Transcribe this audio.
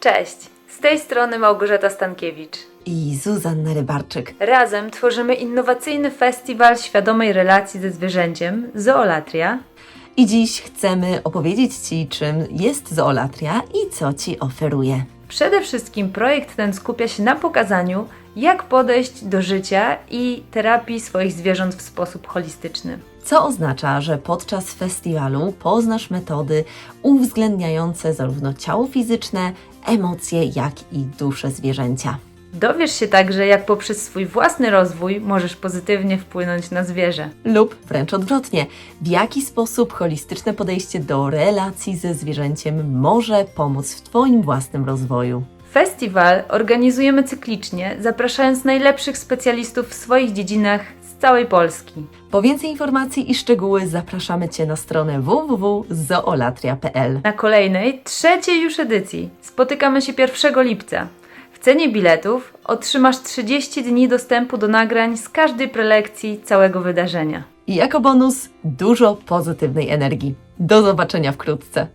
Cześć, z tej strony Małgorzata Stankiewicz. i Zuzanna Rybarczyk. Razem tworzymy innowacyjny festiwal świadomej relacji ze zwierzęciem Zoolatria. I dziś chcemy opowiedzieć Ci, czym jest zoolatria i co Ci oferuje. Przede wszystkim projekt ten skupia się na pokazaniu, jak podejść do życia i terapii swoich zwierząt w sposób holistyczny. Co oznacza, że podczas festiwalu poznasz metody uwzględniające zarówno ciało fizyczne, emocje, jak i duszę zwierzęcia. Dowiesz się także, jak poprzez swój własny rozwój możesz pozytywnie wpłynąć na zwierzę. Lub wręcz odwrotnie, w jaki sposób holistyczne podejście do relacji ze zwierzęciem może pomóc w Twoim własnym rozwoju. Festiwal organizujemy cyklicznie, zapraszając najlepszych specjalistów w swoich dziedzinach z całej Polski. Po więcej informacji i szczegóły zapraszamy Cię na stronę www.zoolatria.pl. Na kolejnej, trzeciej już edycji spotykamy się 1 lipca. Cenie biletów otrzymasz 30 dni dostępu do nagrań z każdej prelekcji całego wydarzenia. I jako bonus dużo pozytywnej energii. Do zobaczenia wkrótce.